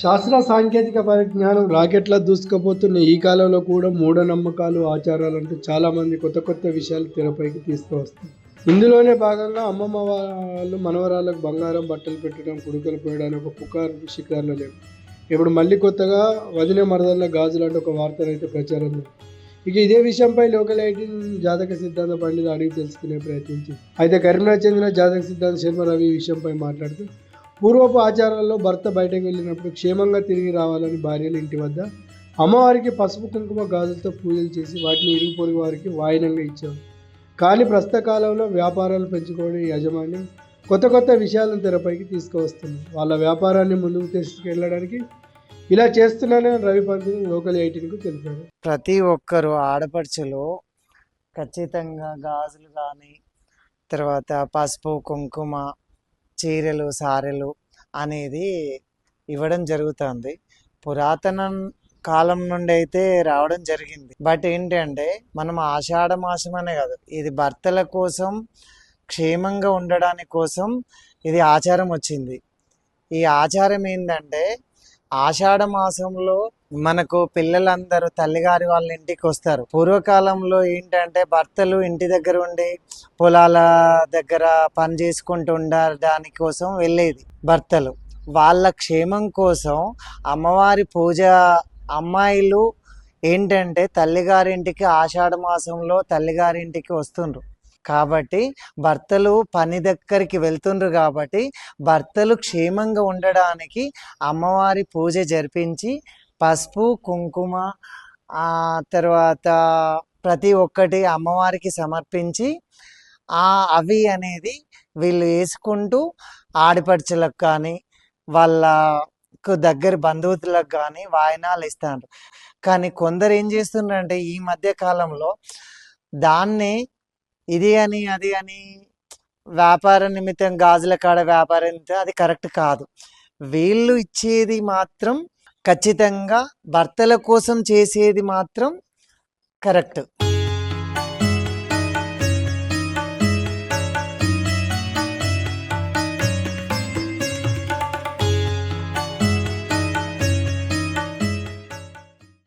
శాస్త్ర సాంకేతిక పరిజ్ఞానం రాకెట్లా దూసుకుపోతున్న ఈ కాలంలో కూడా మూఢనమ్మకాలు ఆచారాలు అంటూ చాలామంది కొత్త కొత్త విషయాలు తెరపైకి తీసుకువస్తారు ఇందులోనే భాగంగా అమ్మమ్మ వాళ్ళు మనవరాలకు బంగారం బట్టలు పెట్టడం కుడుకలు పోయడానికి ఒక పుకారు శిఖరాలు లేవు. ఇప్పుడు మళ్ళీ కొత్తగా వదిన మరదళ్ళ గాజులు అంటే ఒక వార్తలు అయితే ప్రచారం ఇక ఇదే విషయంపై లోకల్ ఎయిటీన్ జాతక సిద్ధాంత పండితులు అడిగి తెలుసుకునే ప్రయత్నించి అయితే కరీంనగర్ చెందిన జాతక సిద్ధాంత శర్మ రవి ఈ విషయంపై మాట్లాడుతూ పూర్వపు ఆచారాల్లో భర్త బయటకు వెళ్ళినప్పుడు క్షేమంగా తిరిగి రావాలని భార్యలు ఇంటి వద్ద అమ్మవారికి పసుపు కుంకుమ గాజులతో పూజలు చేసి వాటిని ఇరుగు పొరుగు వారికి వాయినంగా ఇచ్చేవారు కానీ ప్రస్తుత కాలంలో వ్యాపారాలు పెంచుకోవడం యజమాని కొత్త కొత్త విషయాలను తెరపైకి తీసుకువస్తుంది. వాళ్ళ వ్యాపారాన్ని ముందుకు తీసుకెళ్ళడానికి ఇలా చేస్తున్నానని రవి పంతులు లోకల్ ఎయిటీన్కు తెలిపారు. ప్రతి ఒక్కరు ఆడపడుచులు ఖచ్చితంగా గాజులు కానీ తర్వాత పసుపు కుంకుమ చీరలు సారెలు అనేది ఇవ్వడం జరుగుతుంది. పురాతన కాలం నుండి అయితే రావడం జరిగింది. బట్ ఏంటంటే మనం ఆషాఢ మాసం అనే కాదు ఇది భర్తల కోసం క్షేమంగా ఉండడానికి కోసం ఇది ఆచారం వచ్చింది. ఈ ఆచారం ఏంటంటే ఆషాఢ మాసంలో మనకు పిల్లలందరూ తల్లిగారి వాళ్ళ ఇంటికి వస్తారు. పూర్వకాలంలో ఏంటంటే భర్తలు ఇంటి దగ్గర ఉండి పొలాల దగ్గర పని చేసుకుంటూ ఉండడానికి కోసం వెళ్ళేది భర్తలు. వాళ్ళ క్షేమం కోసం అమ్మవారి పూజ అమ్మాయిలు ఏంటంటే తల్లిగారింటికి ఆషాఢ మాసంలో తల్లిగారింటికి వస్తుండ్రు. కాబట్టి భర్తలు పని దగ్గరికి వెళ్తుండ్రు కాబట్టి భర్తలు క్షేమంగా ఉండడానికి అమ్మవారి పూజ జరిపించి పసుపు కుంకుమ ఆ తర్వాత ప్రతి ఒక్కటి అమ్మవారికి సమర్పించి ఆ అవి అనేది వీళ్ళు వేసుకుంటూ ఆడిపడుచులకు కానీ వాళ్ళకు దగ్గర బంధువులకు కానీ వాయినాలు ఇస్తారు. కానీ కొందరు ఏం చేస్తున్నారంటే ఈ మధ్య కాలంలో దాన్ని ఇది అని అది అని వ్యాపార నిమిత్తం గాజుల కాడ వ్యాపారం అది కరెక్ట్ కాదు. వీళ్ళు ఇచ్చేది మాత్రం ఖచ్చితంగా భర్తల కోసం చేసేది మాత్రం కరెక్ట్.